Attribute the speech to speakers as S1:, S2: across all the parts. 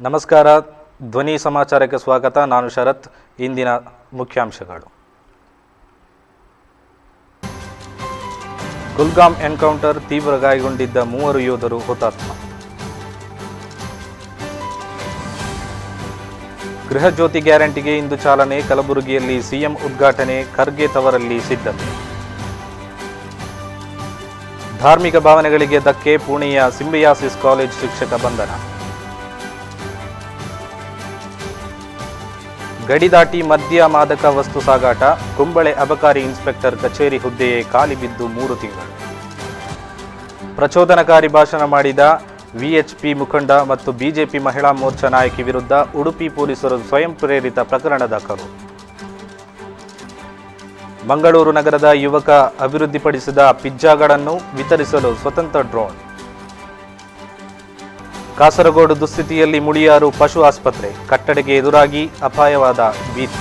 S1: ನಮಸ್ಕಾರ. ಧ್ವನಿ ಸಮಾಚಾರಕ್ಕೆ ಸ್ವಾಗತ. ನಾನು ಶರತ್. ಇಂದಿನ ಮುಖ್ಯಾಂಶಗಳು. ಕುಲ್ಗಾಮ್ ಎನ್ಕೌಂಟರ್ ತೀವ್ರ ಗಾಯಗೊಂಡಿದ್ದ ಮೂವರು ಯೋಧರು ಹುತಾತ್ಮ. ಗೃಹ ಜ್ಯೋತಿ ಗ್ಯಾರಂಟಿಗೆ ಇಂದು ಚಾಲನೆ. ಕಲಬುರಗಿಯಲ್ಲಿ ಸಿಎಂ ಉದ್ಘಾಟನೆ. ಖರ್ಗೆ ತವರಲ್ಲಿ ಸಿದ್ಧತೆ. ಧಾರ್ಮಿಕ ಭಾವನೆಗಳಿಗೆ ಧಕ್ಕೆ. ಪುಣೆಯ ಸಿಂಬಿಯಾಸಿಸ್ ಕಾಲೇಜ್ ಶಿಕ್ಷಕ ಬಂಧನ. ಗಡಿ ದಾಟಿ ಮದ್ಯ ಮಾದಕ ವಸ್ತು ಸಾಗಾಟ, ಕುಂಬಳೆ ಅಬಕಾರಿ ಇನ್ಸ್ಪೆಕ್ಟರ್ ಕಚೇರಿ ಹುದ್ದೆಯೇ ಖಾಲಿ ಬಿದ್ದು ಮೂರು ತಿಂಗಳು. ಪ್ರಚೋದನಕಾರಿ ಭಾಷಣ ಮಾಡಿದ ವಿಎಚ್ಪಿ ಮುಖಂಡ ಮತ್ತು ಬಿಜೆಪಿ ಮಹಿಳಾ ಮೋರ್ಚಾ ನಾಯಕಿ ವಿರುದ್ಧ ಉಡುಪಿ ಪೊಲೀಸರು ಸ್ವಯಂ ಪ್ರೇರಿತ ಪ್ರಕರಣ ದಾಖಲು. ಮಂಗಳೂರು ನಗರದ ಯುವಕ ಅಭಿವೃದ್ಧಿಪಡಿಸಿದ ಪಿಜ್ಜಾಗಳನ್ನು ವಿತರಿಸಲು ಸ್ವತಂತ್ರ ಡ್ರೋನ್ ಕಾಸರಗೋಡು ದುಸ್ಥಿತಿಯಲ್ಲಿ ಮುಳಿಯಾರು ಪಶು ಆಸ್ಪತ್ರೆ. ಕಟ್ಟಡಕ್ಕೆ ಎದುರಾಗಿ ಅಪಾಯವಾದ ಭೀತಿ.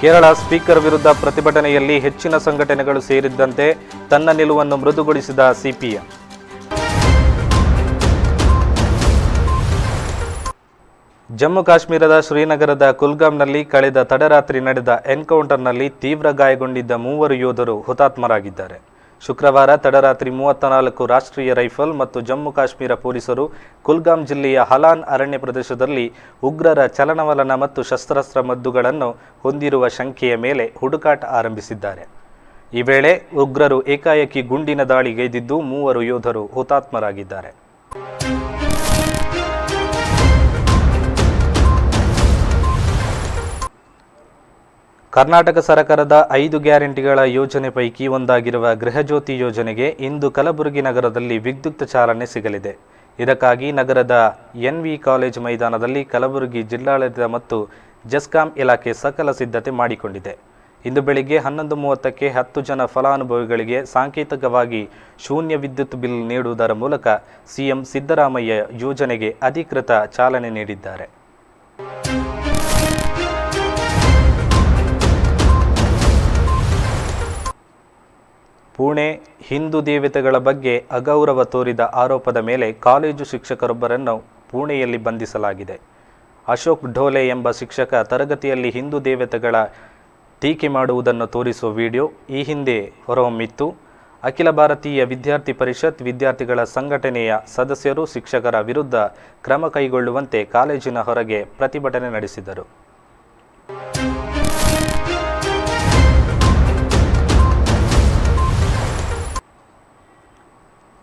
S1: ಕೇರಳ ಸ್ಪೀಕರ್ ವಿರುದ್ಧ ಪ್ರತಿಭಟನೆಯಲ್ಲಿ ಹೆಚ್ಚಿನ ಸಂಘಟನೆಗಳು ಸೇರಿದ್ದಂತೆ ತನ್ನ ನಿಲುವನ್ನು ಮೃದುಗೊಳಿಸಿದ ಸಿಪಿಎಂ. ಜಮ್ಮು ಕಾಶ್ಮೀರದ ಶ್ರೀನಗರದ ಕುಲ್ಗಾಮ್ನಲ್ಲಿ ಕಳೆದ ತಡರಾತ್ರಿ ನಡೆದ ಎನ್ಕೌಂಟರ್ನಲ್ಲಿ ತೀವ್ರ ಗಾಯಗೊಂಡಿದ್ದ ಮೂವರು ಯೋಧರು ಹುತಾತ್ಮರಾಗಿದ್ದಾರೆ. ಶುಕ್ರವಾರ ತಡರಾತ್ರಿ ಮೂವತ್ತ ನಾಲ್ಕು ರಾಷ್ಟ್ರೀಯ ರೈಫಲ್ ಮತ್ತು ಜಮ್ಮು ಕಾಶ್ಮೀರ ಪೊಲೀಸರು ಕುಲ್ಗಾಮ್ ಜಿಲ್ಲೆಯ ಹಲಾನ್ ಅರಣ್ಯ ಪ್ರದೇಶದಲ್ಲಿ ಉಗ್ರರ ಚಲನವಲನ ಮತ್ತು ಶಸ್ತ್ರಾಸ್ತ್ರ ಮದ್ದುಗಳನ್ನು ಹೊಂದಿರುವ ಶಂಕೆಯ ಮೇಲೆ ಹುಡುಕಾಟ ಆರಂಭಿಸಿದ್ದಾರೆ. ಈ ವೇಳೆ ಉಗ್ರರು ಏಕಾಏಕಿ ಗುಂಡಿನ ದಾಳಿಗೈದಿದ್ದು ಮೂವರು ಯೋಧರು ಹುತಾತ್ಮರಾಗಿದ್ದಾರೆ. ಕರ್ನಾಟಕ ಸರ್ಕಾರದ ಐದು ಗ್ಯಾರಂಟಿಗಳ ಯೋಜನೆ ಪೈಕಿ ಒಂದಾಗಿರುವ ಗೃಹಜ್ಯೋತಿ ಯೋಜನೆಗೆ ಇಂದು ಕಲಬುರಗಿ ನಗರದಲ್ಲಿ ವಿದ್ಯುಕ್ತ ಚಾಲನೆ ಸಿಗಲಿದೆ. ಇದಕ್ಕಾಗಿ ನಗರದ ಎನ್ವಿ ಕಾಲೇಜ್ ಮೈದಾನದಲ್ಲಿ ಕಲಬುರಗಿ ಜಿಲ್ಲಾಡಳಿತ ಮತ್ತು ಜಸ್ಕಾಂ ಇಲಾಖೆ ಸಕಲ ಸಿದ್ಧತೆ ಮಾಡಿಕೊಂಡಿದೆ. ಇಂದು ಬೆಳಿಗ್ಗೆ ಹನ್ನೊಂದು ಮೂವತ್ತಕ್ಕೆ ಹತ್ತು ಜನ ಫಲಾನುಭವಿಗಳಿಗೆ ಸಾಂಕೇತಿಕವಾಗಿ ಶೂನ್ಯ ವಿದ್ಯುತ್ ಬಿಲ್ ನೀಡುವುದರ ಮೂಲಕ ಸಿಎಂ ಸಿದ್ದರಾಮಯ್ಯ ಯೋಜನೆಗೆ ಅಧಿಕೃತ ಚಾಲನೆ ನೀಡಿದ್ದಾರೆ. ಪುಣೆ ಹಿಂದೂ ದೇವತೆಗಳ ಬಗ್ಗೆ ಅಗೌರವ ತೋರಿದ ಆರೋಪದ ಮೇಲೆ ಕಾಲೇಜು ಶಿಕ್ಷಕರೊಬ್ಬರನ್ನು ಪುಣೆಯಲ್ಲಿ ಬಂಧಿಸಲಾಗಿದೆ. ಅಶೋಕ್ ಢೋಲೆ ಎಂಬ ಶಿಕ್ಷಕ ತರಗತಿಯಲ್ಲಿ ಹಿಂದೂ ದೇವತೆಗಳ ಟೀಕೆ ಮಾಡುವುದನ್ನು ತೋರಿಸುವ ವಿಡಿಯೋ ಈ ಹಿಂದೆ ಹೊರಹೊಮ್ಮಿತ್ತು. ಅಖಿಲ ಭಾರತೀಯ ವಿದ್ಯಾರ್ಥಿ ಪರಿಷತ್ ವಿದ್ಯಾರ್ಥಿಗಳ ಸಂಘಟನೆಯ ಸದಸ್ಯರು ಶಿಕ್ಷಕರ ವಿರುದ್ಧ ಕ್ರಮ ಕೈಗೊಳ್ಳುವಂತೆ ಕಾಲೇಜಿನ ಹೊರಗೆ ಪ್ರತಿಭಟನೆ ನಡೆಸಿದರು.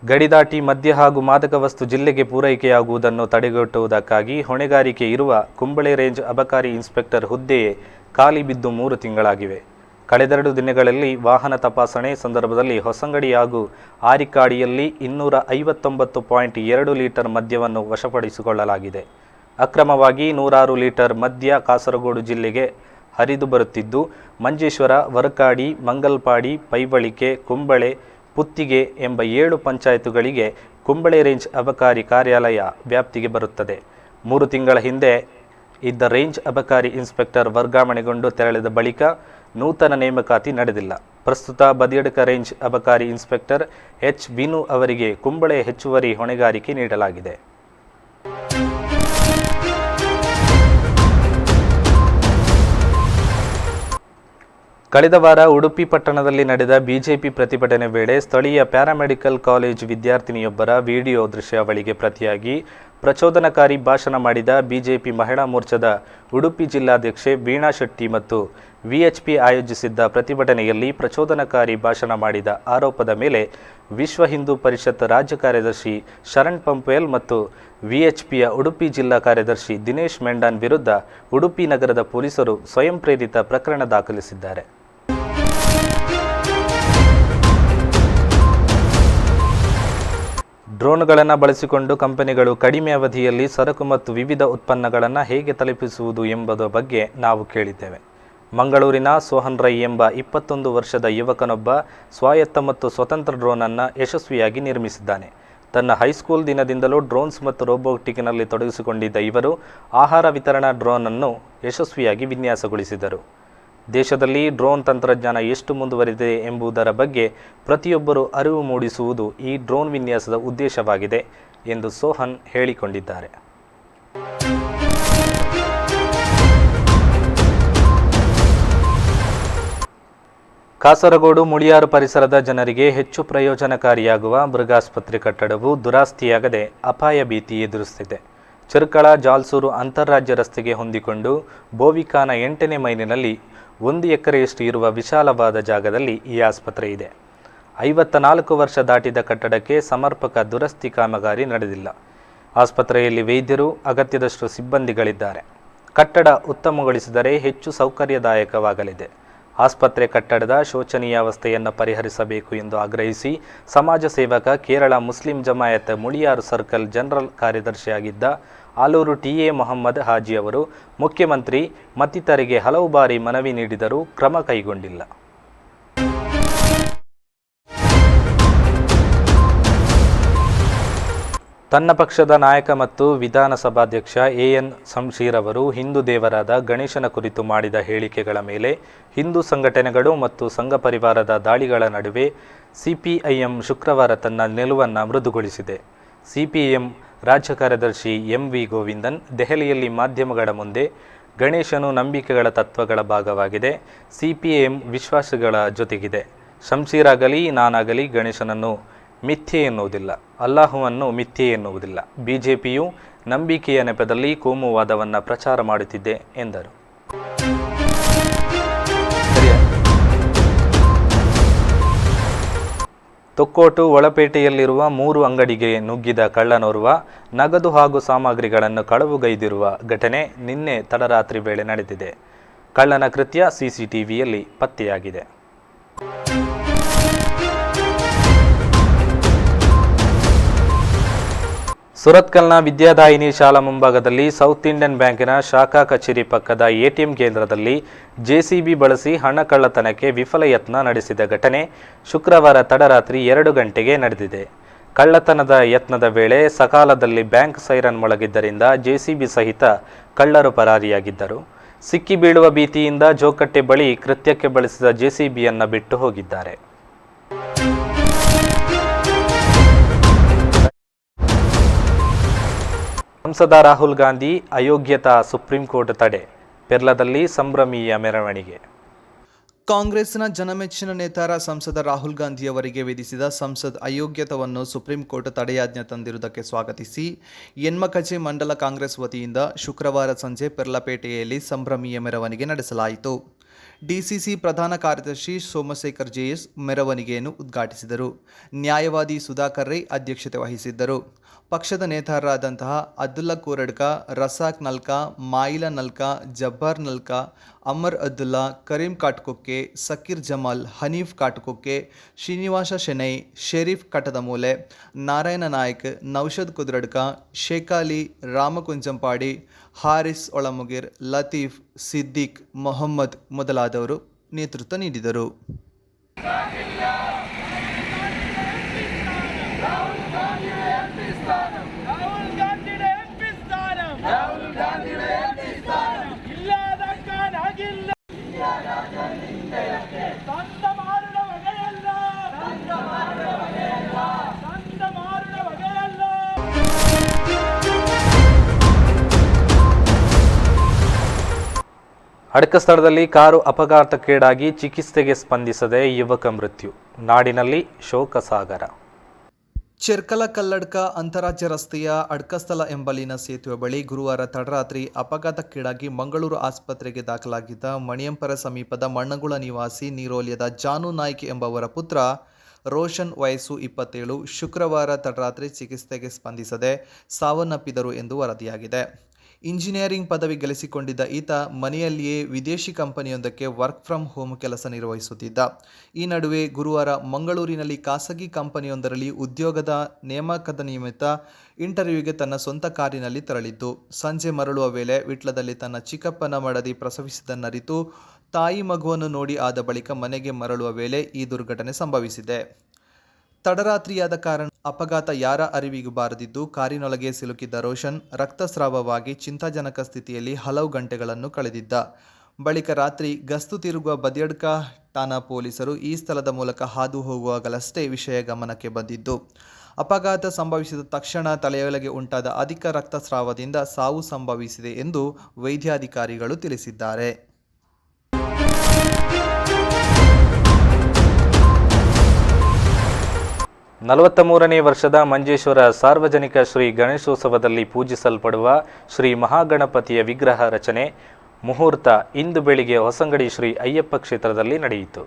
S1: ಗಡಿ ದಾಟಿ ಮದ್ಯ ಹಾಗೂ ಮಾದಕ ವಸ್ತು ಜಿಲ್ಲೆಗೆ ಪೂರೈಕೆಯಾಗುವುದನ್ನು ತಡೆಗಟ್ಟುವುದಕ್ಕಾಗಿ ಹೊಣೆಗಾರಿಕೆ ಇರುವ ಕುಂಬಳೆ ರೇಂಜ್ ಅಬಕಾರಿ ಇನ್ಸ್ಪೆಕ್ಟರ್ ಹುದ್ದೆಯೇ ಖಾಲಿ ಬಿದ್ದು ಮೂರು ತಿಂಗಳಾಗಿವೆ. ಕಳೆದೆರಡು ದಿನಗಳಲ್ಲಿ ವಾಹನ ತಪಾಸಣೆ ಸಂದರ್ಭದಲ್ಲಿ ಹೊಸಂಗಡಿ ಹಾಗೂ ಆರಿಕಾಡಿಯಲ್ಲಿ ಇನ್ನೂರ ಐವತ್ತೊಂಬತ್ತು ಪಾಯಿಂಟ್ ಎರಡು ಲೀಟರ್ ಮದ್ಯವನ್ನು ವಶಪಡಿಸಿಕೊಳ್ಳಲಾಗಿದೆ. ಅಕ್ರಮವಾಗಿ ನೂರಾರು ಲೀಟರ್ ಮದ್ಯ ಕಾಸರಗೋಡು ಜಿಲ್ಲೆಗೆ ಹರಿದು ಬರುತ್ತಿದ್ದು, ಮಂಜೇಶ್ವರ ವರಕಾಡಿ ಮಂಗಲ್ಪಾಡಿ, ಪೈಬಳಿಕೆ, ಕುಂಬಳೆ ಪುತ್ತಿಗೆ ಎಂಬ ಏಳು ಪಂಚಾಯತುಗಳಿಗೆ ಕುಂಬಳೆ ರೇಂಜ್ ಅಬಕಾರಿ ಕಾರ್ಯಾಲಯ ವ್ಯಾಪ್ತಿಗೆ ಬರುತ್ತದೆ. ಮೂರು ತಿಂಗಳ ಹಿಂದೆ ಇದ್ದ ರೇಂಜ್ ಅಬಕಾರಿ ಇನ್ಸ್ಪೆಕ್ಟರ್ ವರ್ಗಾವಣೆಗೊಂಡು ತೆರಳಿದ ಬಳಿಕ ನೂತನ ನೇಮಕಾತಿ ನಡೆದಿಲ್ಲ. ಪ್ರಸ್ತುತ ಬದಿಯಡಕ ರೇಂಜ್ ಅಬಕಾರಿ ಇನ್ಸ್ಪೆಕ್ಟರ್ ಎಚ್ ವಿನು ಅವರಿಗೆ ಕುಂಬಳೆ ಹೆಚ್ಚುವರಿ ಹೊಣೆಗಾರಿಕೆ ನೀಡಲಾಗಿದೆ. ಕಳೆದ ವಾರ ಉಡುಪಿ ಪಟ್ಟಣದಲ್ಲಿ ನಡೆದ ಬಿಜೆಪಿ ಪ್ರತಿಭಟನೆ ವೇಳೆ ಸ್ಥಳೀಯ ಪ್ಯಾರಾಮೆಡಿಕಲ್ ಕಾಲೇಜ್ ವಿದ್ಯಾರ್ಥಿನಿಯೊಬ್ಬರ ವಿಡಿಯೋ ದೃಶ್ಯಾವಳಿಗೆ ಪ್ರತಿಯಾಗಿ ಪ್ರಚೋದನಕಾರಿ ಭಾಷಣ ಮಾಡಿದ ಬಿಜೆಪಿ ಮಹಿಳಾ ಮೋರ್ಚಾದ ಉಡುಪಿ ಜಿಲ್ಲಾಧ್ಯಕ್ಷೆ ವೀಣಾ ಶೆಟ್ಟಿ ಮತ್ತು ವಿಎಚ್ಪಿ ಆಯೋಜಿಸಿದ್ದ ಪ್ರತಿಭಟನೆಯಲ್ಲಿ ಪ್ರಚೋದನಕಾರಿ ಭಾಷಣ ಮಾಡಿದ ಆರೋಪದ ಮೇಲೆ ವಿಶ್ವ ಹಿಂದೂ ಪರಿಷತ್ ರಾಜ್ಯ ಕಾರ್ಯದರ್ಶಿ ಶರಣ್ ಪಂಪೇಲ್ ಮತ್ತು ವಿಎಚ್ಪಿಯ ಉಡುಪಿ ಜಿಲ್ಲಾ ಕಾರ್ಯದರ್ಶಿ ದಿನೇಶ್ ಮೆಂಡಾನ್ ವಿರುದ್ಧ ಉಡುಪಿ ನಗರದ ಪೊಲೀಸರು ಸ್ವಯಂ ಪ್ರೇರಿತ ಪ್ರಕರಣ ದಾಖಲಿಸಿದ್ದಾರೆ. ಡ್ರೋನ್ಗಳನ್ನು ಬಳಸಿಕೊಂಡು ಕಂಪನಿಗಳು ಕಡಿಮೆ ಅವಧಿಯಲ್ಲಿ ಸರಕು ಮತ್ತು ವಿವಿಧ ಉತ್ಪನ್ನಗಳನ್ನು ಹೇಗೆ ತಲುಪಿಸುವುದು ಎಂಬುದ ಬಗ್ಗೆ ನಾವು ಕೇಳಿದ್ದೇವೆ. ಮಂಗಳೂರಿನ ಸೋಹನ್ ರೈ ಎಂಬ ಇಪ್ಪತ್ತೊಂದು ವರ್ಷದ ಯುವಕನೊಬ್ಬ ಸ್ವಾಯತ್ತ ಮತ್ತು ಸ್ವತಂತ್ರ ಡ್ರೋನನ್ನು ಯಶಸ್ವಿಯಾಗಿ ನಿರ್ಮಿಸಿದ್ದಾನೆ. ತನ್ನ ಹೈಸ್ಕೂಲ್ ದಿನದಿಂದಲೂ ಡ್ರೋನ್ಸ್ ಮತ್ತು ರೋಬೋಟಿಕ್ನಲ್ಲಿ ತೊಡಗಿಸಿಕೊಂಡಿದ್ದ ಇವರು ಆಹಾರ ವಿತರಣಾ ಡ್ರೋನನ್ನು ಯಶಸ್ವಿಯಾಗಿ ವಿನ್ಯಾಸಗೊಳಿಸಿದರು. ದೇಶದಲ್ಲಿ ಡ್ರೋನ್ ತಂತ್ರಜ್ಞಾನ ಎಷ್ಟು ಮುಂದುವರಿದಿದೆ ಎಂಬುದರ ಬಗ್ಗೆ ಪ್ರತಿಯೊಬ್ಬರು ಅರಿವು ಮೂಡಿಸುವುದು ಈ ಡ್ರೋನ್ ವಿನ್ಯಾಸದ ಉದ್ದೇಶವಾಗಿದೆ ಎಂದು ಸೋಹನ್ ಹೇಳಿಕೊಂಡಿದ್ದಾರೆ. ಕಾಸರಗೋಡು ಮುಳಿಯಾರು ಪರಿಸರದ ಜನರಿಗೆ ಹೆಚ್ಚು ಪ್ರಯೋಜನಕಾರಿಯಾಗುವ ಮೃಗಾಸ್ಪತ್ರೆ ಕಟ್ಟಡವು ದುರಾಸ್ತಿಯಾಗದೆ ಅಪಾಯ ಭೀತಿ ಎದುರಿಸುತ್ತಿದೆ. ಚಿರ್ಕಳ, ಜಾಲ್ಸೂರು ಅಂತಾರಾಜ್ಯ ರಸ್ತೆಗೆ ಹೊಂದಿಕೊಂಡು ಬೋವಿಕಾನ ಎಂಟನೇ ಮೈಲಿನಲ್ಲಿ ಒಂದು ಎಕರೆಯಷ್ಟು ಇರುವ ವಿಶಾಲವಾದ ಜಾಗದಲ್ಲಿ ಈ ಆಸ್ಪತ್ರೆ ಇದೆ. ಐವತ್ತ ನಾಲ್ಕು ವರ್ಷ ದಾಟಿದ ಕಟ್ಟಡಕ್ಕೆ ಸಮರ್ಪಕ ದುರಸ್ತಿ ಕಾಮಗಾರಿ ನಡೆದಿಲ್ಲ. ಆಸ್ಪತ್ರೆಯಲ್ಲಿ ವೈದ್ಯರು, ಅಗತ್ಯದಷ್ಟು ಸಿಬ್ಬಂದಿಗಳಿದ್ದಾರೆ. ಕಟ್ಟಡ ಉತ್ತಮಗೊಳಿಸಿದರೆ ಹೆಚ್ಚು ಸೌಕರ್ಯದಾಯಕವಾಗಲಿದೆ. ಆಸ್ಪತ್ರೆ ಕಟ್ಟಡದ ಶೋಚನೀಯಾವಸ್ಥೆಯನ್ನು ಪರಿಹರಿಸಬೇಕು ಎಂದು ಆಗ್ರಹಿಸಿ ಸಮಾಜ ಸೇವಕ Kerala Muslim Jamaat Muliyar circle general ಕಾರ್ಯದರ್ಶಿಯಾಗಿದ್ದ Alur T A Mohammed Haji ಅವರು ಮುಖ್ಯಮಂತ್ರಿ ಮತ್ತಿತರಿಗೆ ಹಲವು ಬಾರಿ ಮನವಿ ನೀಡಿದರೂ ಕ್ರಮ ಕೈಗೊಂಡಿಲ್ಲ. ತನ್ನ ಪಕ್ಷದ ನಾಯಕ ಮತ್ತು ವಿಧಾನಸಭಾಧ್ಯಕ್ಷ ಎ ಎನ್ ಶಂಶೀರ್ ಅವರು ಹಿಂದೂ ದೇವರಾದ ಗಣೇಶನ ಕುರಿತು ಮಾಡಿದ ಹೇಳಿಕೆಗಳ ಮೇಲೆ ಹಿಂದೂ ಸಂಘಟನೆಗಳು ಮತ್ತು ಸಂಘ ಪರಿವಾರದ ದಾಳಿಗಳ ನಡುವೆ ಸಿಪಿಐಎಂ ಶುಕ್ರವಾರ ತನ್ನ ನಿಲುವನ್ನು ಮೃದುಗೊಳಿಸಿದೆ. ಸಿಪಿಎಂ ರಾಜ್ಯ ಕಾರ್ಯದರ್ಶಿ ಎಂ ವಿ ಗೋವಿಂದನ್ ದೆಹಲಿಯಲ್ಲಿ ಮಾಧ್ಯಮಗಳ ಮುಂದೆ ಗಣೇಶನು ನಂಬಿಕೆಗಳ ತತ್ವಗಳ ಭಾಗವಾಗಿದೆ. ಸಿಪಿಎಂ ವಿಶ್ವಾಸಗಳ ಜೊತೆಗಿದೆ. ಶಂಶೀರಾಗಲಿ ನಾನಾಗಲಿ ಗಣೇಶನನ್ನು ಮಿಥ್ಯೆ ಎನ್ನುವುದಿಲ್ಲ. ಅಲ್ಲಾಹುವನ್ನು ಮಿಥ್ಯೆ ಎನ್ನುವುದಿಲ್ಲ. ಬಿಜೆಪಿಯು ನಂಬಿಕೆಯ ನೆಪದಲ್ಲಿ ಕೋಮುವಾದವನ್ನು ಪ್ರಚಾರ ಮಾಡುತ್ತಿದೆ ಎಂದರು. ತೊಕ್ಕೋಟು ಒಳಪೇಟೆಯಲ್ಲಿರುವ ಮೂರು ಅಂಗಡಿಗೆ ನುಗ್ಗಿದ ಕಳ್ಳನೋರ್ವ, ನಗದು ಹಾಗೂ ಸಾಮಗ್ರಿಗಳನ್ನು ಕಳವುಗೈದಿರುವ ಘಟನೆ ನಿನ್ನೆ ತಡರಾತ್ರಿ ವೇಳೆ ನಡೆದಿದೆ. ಕಳ್ಳನ ಕೃತ್ಯ ಸಿಸಿಟಿವಿಯಲ್ಲಿ ಪತ್ತೆಯಾಗಿದೆ. ಸುರತ್ಕಲ್ನ ವಿದ್ಯಾದಾಯಿನಿ ಶಾಲಾ ಮುಂಭಾಗದಲ್ಲಿ ಸೌತ್ ಇಂಡಿಯನ್ ಬ್ಯಾಂಕಿನ ಶಾಖಾ ಕಚೇರಿ ಪಕ್ಕದ ಎಟಿಎಂ ಕೇಂದ್ರದಲ್ಲಿ ಜೆಸಿಬಿ ಬಳಸಿ ಹಣ ಕಳ್ಳತನಕ್ಕೆ ವಿಫಲ ಯತ್ನ ನಡೆಸಿದ ಘಟನೆ ಶುಕ್ರವಾರ ತಡರಾತ್ರಿ ಎರಡು ಗಂಟೆಗೆ ನಡೆದಿದೆ. ಕಳ್ಳತನದ ಯತ್ನದ ವೇಳೆ ಸಕಾಲದಲ್ಲಿ ಬ್ಯಾಂಕ್ ಸೈರನ್ ಮೊಳಗಿದ್ದರಿಂದ ಜೆಸಿಬಿ ಸಹಿತ ಕಳ್ಳರು ಪರಾರಿಯಾಗಿದ್ದರು. ಸಿಕ್ಕಿ ಬೀಳುವ ಭೀತಿಯಿಂದ ಜೋಕಟ್ಟೆ ಬಳಿ ಕೃತ್ಯಕ್ಕೆ ಬಳಸಿದ ಜೆಸಿಬಿಯನ್ನು ಬಿಟ್ಟು ಹೋಗಿದ್ದಾರೆ. ಸಂಸದ ರಾಹುಲ್ ಗಾಂಧಿ ಅಯೋಗ್ಯತಾ ಸುಪ್ರೀಂ ಕೋರ್ಟ್ ತಡೆ, ಪೆರ್ಲದಲ್ಲಿ ಸಂಭ್ರಮೀಯ ಮೆರವಣಿಗೆ.
S2: ಕಾಂಗ್ರೆಸ್ನ ಜನಮೆಚ್ಚಿನ ನೇತಾರ ಸಂಸದ ರಾಹುಲ್ ಗಾಂಧಿ ಅವರಿಗೆ ವಿಧಿಸಿದ ಸಂಸದ್ ಅಯೋಗ್ಯತವನ್ನು ಸುಪ್ರೀಂ ಕೋರ್ಟ್ ತಡೆಯಾಜ್ಞೆ ತಂದಿರುವುದಕ್ಕೆ ಸ್ವಾಗತಿಸಿ, ಯನ್ಮಕಜೆ ಮಂಡಲ ಕಾಂಗ್ರೆಸ್ ವತಿಯಿಂದ ಶುಕ್ರವಾರ ಸಂಜೆ ಪೆರ್ಲಪೇಟೆಯಲ್ಲಿ ಸಂಭ್ರಮೀಯ ಮೆರವಣಿಗೆ ನಡೆಸಲಾಯಿತು. ಡಿಸಿಸಿ ಪ್ರಧಾನ ಕಾರ್ಯದರ್ಶಿ ಸೋಮಶೇಖರ್ ಜೆಎಸ್ ಮೆರವಣಿಗೆಯನ್ನು ಉದ್ಘಾಟಿಸಿದರು. ನ್ಯಾಯವಾದಿ ಸುಧಾಕರ್ ರೈ ಅಧ್ಯಕ್ಷತೆ ವಹಿಸಿದ್ದರು. ಪಕ್ಷದ ನೇತಾರರಾದಂತಹ ಅಬ್ದುಲ್ಲಾ ಕೋರಡ್ಕ, ರಸಾಕ್ ನಲ್ಕ, ಮಾಯಿಲಾ ನಲ್ಕ, ಜಬ್ಬಾರ್ ನಲ್ಕ, ಅಮರ್ ಅಬ್ದುಲ್ಲಾ, ಕರೀಂ ಕಾಟ್ಕೊಕ್ಕೆ, ಸಕೀರ್ ಜಮಾಲ್, ಹನೀಫ್ ಕಾಟ್ಕೊಕ್ಕೆ, ಶ್ರೀನಿವಾಸ ಶೆನೈ ಶರೀಫ್ ಕಟದಮೂಲೆ ನಾರಾಯಣ ನಾಯಕ್ ನೌಷದ್ ಕುದ್ರಡ್ಕ ಶೇಖಾಲಿ ರಾಮಕುಂಜಂಪಾಡಿ, ಹಾರಿಸ್ ಒಳಮುಗಿರ್, ಲತೀಫ್, ಸಿದ್ದಿಕ್, ಮೊಹಮ್ಮದ್ ಮೊದಲಾದವರು ನೇತೃತ್ವ ನೀಡಿದರು.
S1: ಅಡಕ ಸ್ಥಳದಲ್ಲಿ ಕಾರು ಅಪಘಾತಕ್ಕೀಡಾಗಿ ಚಿಕಿತ್ಸೆಗೆ ಸ್ಪಂದಿಸದೆ ಯುವಕ ಮೃತ್ಯು. ನಾಡಿನಲ್ಲಿ ಶೋಕ ಸಾಗರ
S2: ಚೆರ್ಕಲ ಕಲ್ಲಡ್ಕ ಅಂತಾರಾಜ್ಯ ರಸ್ತೆಯ ಅಡ್ಕಸ್ಥಲ ಎಂಬಲಿನ ಸೇತುವೆ ಬಳಿ ಗುರುವಾರ ತಡರಾತ್ರಿ ಅಪಘಾತಕ್ಕೀಡಾಗಿ ಮಂಗಳೂರು ಆಸ್ಪತ್ರೆಗೆ ದಾಖಲಾಗಿದ್ದ ಮಣಿಯಂಪರ ಸಮೀಪದ ಮಣ್ಣಗುಳ ನಿವಾಸಿ ನೀರೋಲ್ಯದ ಜಾನು ನಾಯ್ಕ ಎಂಬವರ ಪುತ್ರ ರೋಷನ್ ವಯಸ್ಸು ಇಪ್ಪತ್ತೇಳು ಶುಕ್ರವಾರ ತಡರಾತ್ರಿ ಚಿಕಿತ್ಸೆಗೆ ಸ್ಪಂದಿಸದೆ ಸಾವನ್ನಪ್ಪಿದರು ಎಂದು ವರದಿಯಾಗಿದೆ. ಇಂಜಿನಿಯರಿಂಗ್ ಪದವಿ ಗಳಿಸಿಕೊಂಡಿದ್ದ ಈತ ಮನೆಯಲ್ಲಿಯೇ ವಿದೇಶಿ ಕಂಪನಿಯೊಂದಕ್ಕೆ ವರ್ಕ್ ಫ್ರಮ್ ಹೋಮ್ ಕೆಲಸ ನಿರ್ವಹಿಸುತ್ತಿದ್ದ. ಈ ನಡುವೆ ಗುರುವಾರ ಮಂಗಳೂರಿನಲ್ಲಿ ಖಾಸಗಿ ಕಂಪನಿಯೊಂದರಲ್ಲಿ ಉದ್ಯೋಗದ ನೇಮಕದ ನಿಮಿತ್ತ ಇಂಟರ್ವ್ಯೂಗೆ ತನ್ನ ಸ್ವಂತ ಕಾರಿನಲ್ಲಿ ತೆರಳಿದ್ದು. ಸಂಜೆ ಮರಳುವ ವೇಳೆ ವಿಟ್ಲದಲ್ಲಿ ತನ್ನ ಚಿಕ್ಕಪ್ಪನ ಮಡದಿ ಪ್ರಸವಿಸಿದ್ದನ್ನರಿತು ತಾಯಿ ಮಗುವನ್ನು ನೋಡಿ ಆದ ಬಳಿಕ ಮನೆಗೆ ಮರಳುವ ವೇಳೆ ಈ ದುರ್ಘಟನೆ ಸಂಭವಿಸಿದೆ. ತಡರಾತ್ರಿಯಾದ ಕಾರಣ ಅಪಘಾತ ಯಾರ ಅರಿವಿಗೂ ಬಾರದಿದ್ದು ಕಾರಿನೊಳಗೆ ಸಿಲುಕಿದ್ದ ರೋಷನ್ ರಕ್ತಸ್ರಾವವಾಗಿ ಚಿಂತಾಜನಕ ಸ್ಥಿತಿಯಲ್ಲಿ ಹಲವು ಗಂಟೆಗಳನ್ನು ಕಳೆದಿದ್ದ. ಬಳಿಕ ರಾತ್ರಿ ಗಸ್ತು ತಿರುಗುವ ಬದಿಯಡ್ಕ ಠಾಣಾ ಪೊಲೀಸರು ಈ ಸ್ಥಳದ ಮೂಲಕ ಹಾದು ಹೋಗುವಾಗಲಷ್ಟೇ ವಿಷಯ ಗಮನಕ್ಕೆ ಬಂದಿದ್ದು. ಅಪಘಾತ ಸಂಭವಿಸಿದ ತಕ್ಷಣ ತಲೆಯೊಳಗೆ ಉಂಟಾದ ಅಧಿಕ ರಕ್ತಸ್ರಾವದಿಂದ ಸಾವು ಸಂಭವಿಸಿದೆ ಎಂದು ವೈದ್ಯಾಧಿಕಾರಿಗಳು ತಿಳಿಸಿದ್ದಾರೆ.
S1: ನಲವತ್ತ ಮೂರನೇ ವರ್ಷದ ಮಂಜೇಶ್ವರ ಸಾರ್ವಜನಿಕ ಶ್ರೀ ಗಣೇಶೋತ್ಸವದಲ್ಲಿ ಪೂಜಿಸಲ್ಪಡುವ ಶ್ರೀ ಮಹಾಗಣಪತಿಯ ವಿಗ್ರಹ ರಚನೆ ಮುಹೂರ್ತ ಇಂದು ಬೆಳಿಗ್ಗೆ ಹೊಸಂಗಡಿ ಶ್ರೀ ಅಯ್ಯಪ್ಪ ಕ್ಷೇತ್ರದಲ್ಲಿ ನಡೆಯಿತು.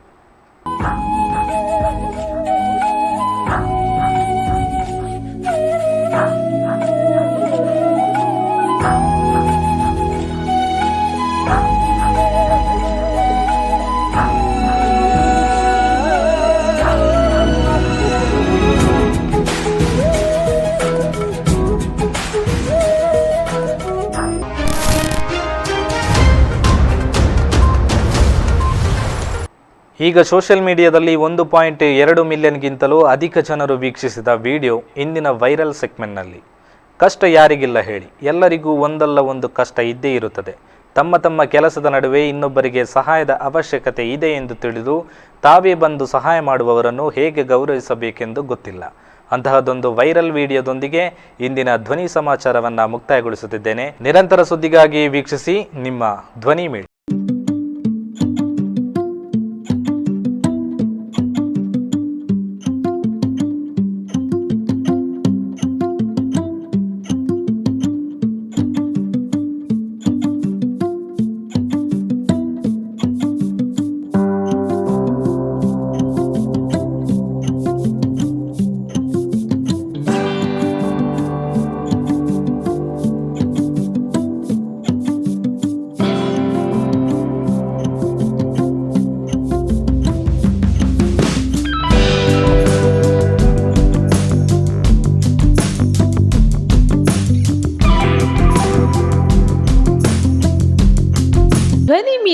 S1: ಈಗ ಸೋಷಿಯಲ್ ಮೀಡಿಯಾದಲ್ಲಿ ಒಂದು ಪಾಯಿಂಟ್ ಎರಡು ಮಿಲಿಯನ್ಗಿಂತಲೂ ಅಧಿಕ ಜನರು ವೀಕ್ಷಿಸಿದ ವಿಡಿಯೋ ಇಂದಿನ ವೈರಲ್ ಸೆಗ್ಮೆಂಟ್ನಲ್ಲಿ. ಕಷ್ಟ ಯಾರಿಗಿಲ್ಲ ಹೇಳಿ. ಎಲ್ಲರಿಗೂ ಒಂದಲ್ಲ ಒಂದು ಕಷ್ಟ ಇದ್ದೇ ಇರುತ್ತದೆ. ತಮ್ಮ ತಮ್ಮ ಕೆಲಸದ ನಡುವೆ ಇನ್ನೊಬ್ಬರಿಗೆ ಸಹಾಯದ ಅವಶ್ಯಕತೆ ಇದೆ ಎಂದು ತಿಳಿದು ತಾವೇ ಬಂದು ಸಹಾಯ ಮಾಡುವವರನ್ನು ಹೇಗೆ ಗೌರವಿಸಬೇಕೆಂದು ಗೊತ್ತಿಲ್ಲ. ಅಂತಹದೊಂದು ವೈರಲ್ ವಿಡಿಯೋದೊಂದಿಗೆ ಇಂದಿನ ಧ್ವನಿ ಸಮಾಚಾರವನ್ನು ಮುಕ್ತಾಯಗೊಳಿಸುತ್ತಿದ್ದೇನೆ. ನಿರಂತರ ಸುದ್ದಿಗಾಗಿ ವೀಕ್ಷಿಸಿ ನಿಮ್ಮ ಧ್ವನಿ ಮೀಡಿಯಾ.